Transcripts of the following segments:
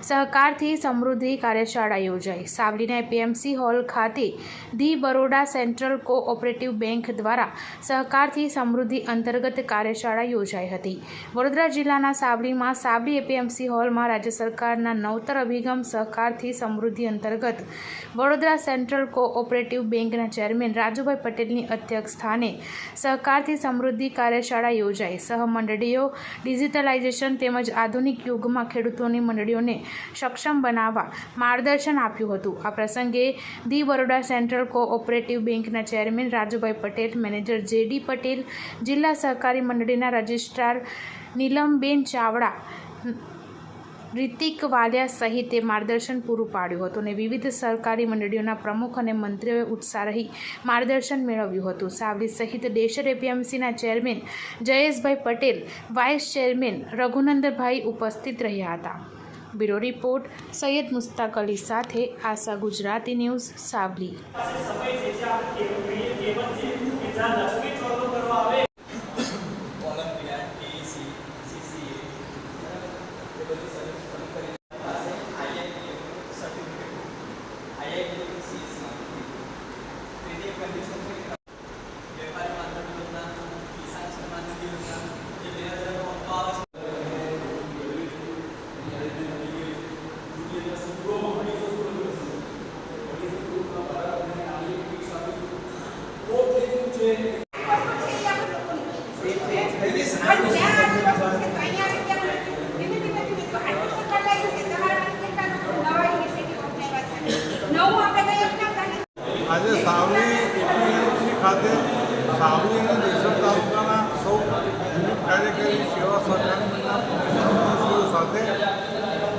સહકારથી સમૃદ્ધિ કાર્યશાળા યોજાઈ. સાવલીના એપીએમસી હોલ ખાતે the Baroda Central Cooperative Bank દ્વારા સહકારથી સમૃદ્ધિ અંતર્ગત કાર્યશાળા યોજાઈ હતી. વડોદરા જિલ્લાના સાવલીમાં સાવલી એપીએમસી હોલમાં રાજ્ય સરકારના નવતર અભિગમ સહકારથી સમૃદ્ધિ અંતર્ગત વડોદરા સેન્ટ્રલ કોઓપરેટિવ બેંકના ચેરમેન રાજુભાઈ પટેલની અધ્યક્ષ સ્થાને સહકારથી સમૃદ્ધિ કાર્યશાળા યોજાઈ. સહમંડળીઓ ડિજિટલાઇઝેશન તેમજ આધુનિક યુગમાં ખેડૂતોની મંડળીઓને સક્ષમ બનાવવા માર્ગદર્શન આપ્યું હતું. આ પ્રસંગે ધી બરોડા સેન્ટ્રલ કોઓપરેટિવ બેંકના chairman Rajubhai Patel, manager JD Patel, જિલ્લા સહકારી મંડળીના રજિસ્ટ્રાર નીલમબેન ચાવડા, રિતિક વાલિયા સહિતે માર્ગદર્શન પૂરું પાડ્યું હતું અને વિવિધ સરકારી મંડળીઓના પ્રમુખ અને મંત્રીઓએ ઉત્સાહી માર્ગદર્શન મેળવ્યું હતું. સાવલી સહિત દેશર એપીએમસીના chairman Jayeshbhai Patel, vice chairman Raghunandbhai ઉપસ્થિત રહ્યા હતા. બ્યુરો રિપોર્ટ સૈયદ મુસ્તાક અલી સાથે આશા ગુજરાતી ન્યૂઝ સાવલી આજે સાવલી એપીએમસી ખાતે સાવલી અને દેશમ તાલુકાના સૌ કાર્યકારી સેવા સહકારી સાથે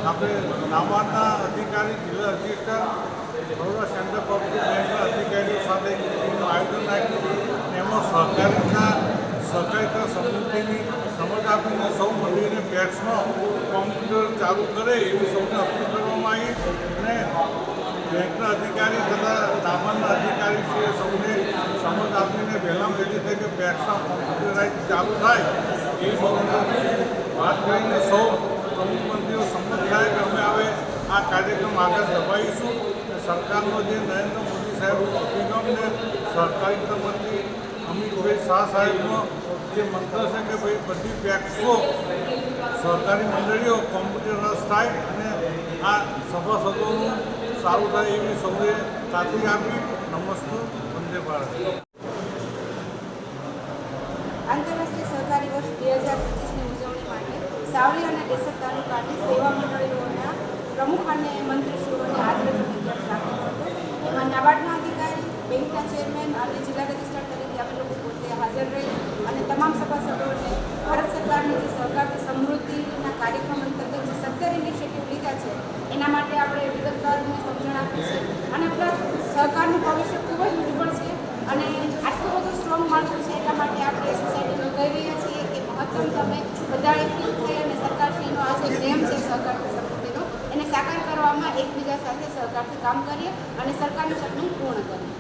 આપણે નાબાર્ડના અધિકારી જિલ્લા રજિસ્ટર બરોડા સેન્ટર પબ્લિક બેંકના અધિકારીઓ સાથે એનું આયોજન રાખ્યું એમાં સહકારીના સહકારિતા સમૃદ્ધિની સમજ આપીને સૌ મંડળીને પેટ્સનો કોમ્પ્યુટર ચાલુ કરે એવી સૌને અપીલ કરવામાં આવી અને બેંકના અધિકારી તથા નાબાર્ડના અધિકારી છે, સૌને સમજ આપીને વહેલામ વહેલી કે પેક્સમાં કોમ્પ્યુટરાઇઝ ચાલુ થાય એ સૌને વાત કરીને સૌ પ્રમુખ મંત્રીઓ સંમત થાય કે અમે હવે આ કાર્યક્રમ આગળ દબાવીશું સરકારનો જે નરેન્દ્ર મોદી સાહેબ અભિગમને સહકારિતા મંત્રી અમિતભાઈ શાહ સાહેબનો જે મંત્ર છે કે ભાઈ બધી પેક્સો સરકારી મંડળીઓ કોમ્પ્યુટરસ થાય અને આ સભાસદોનું સારું થાય એવી સૌએ ખાતરી આપી. નમસ્તુ, વંદે ભારત. આંતરરાષ્ટ્રીય સહકારી વર્ષ બે હજાર પચીસની ઉજવણી માટે સાવલી અને દેશક તાલુકાની સેવા મંડળીઓના પ્રમુખ અને મંત્રીશ્રીઓને હતો. એમાં નાબાર્ડના અધિકારી, બેંકના ચેરમેન અને જિલ્લા રજિસ્ટ્રાર તરીકે અમે લોકો પોતે હાજર તમામ સભાસદોને ભારત સરકારની જે સહકારની સમૃદ્ધિના કાર્યક્રમ અંતર્ગત જે સત્તર ઇનિશિયેટિવ લીધા છે, એના માટે આપણે વિગતવાર સમજણ આપી છે. અને પ્લસ સહકારનું ભવિષ્ય ખૂબ જ ઉજ્જવળ છે અને આટલું બધું સ્ટ્રોંગ માળખું છે એટલા માટે આપણે સોસાયટીમાં કહી રહ્યા છીએ કે મહત્તમ તમે બધા એકઠી થઈ અને સરકારશ્રીનો આ જે નિયમ છે સહકારની સમૃદ્ધિનો, એને સાકાર કરવામાં એકબીજા સાથે સહકારથી કામ કરીએ અને સરકારનું સપનું પૂર્ણ કરીએ.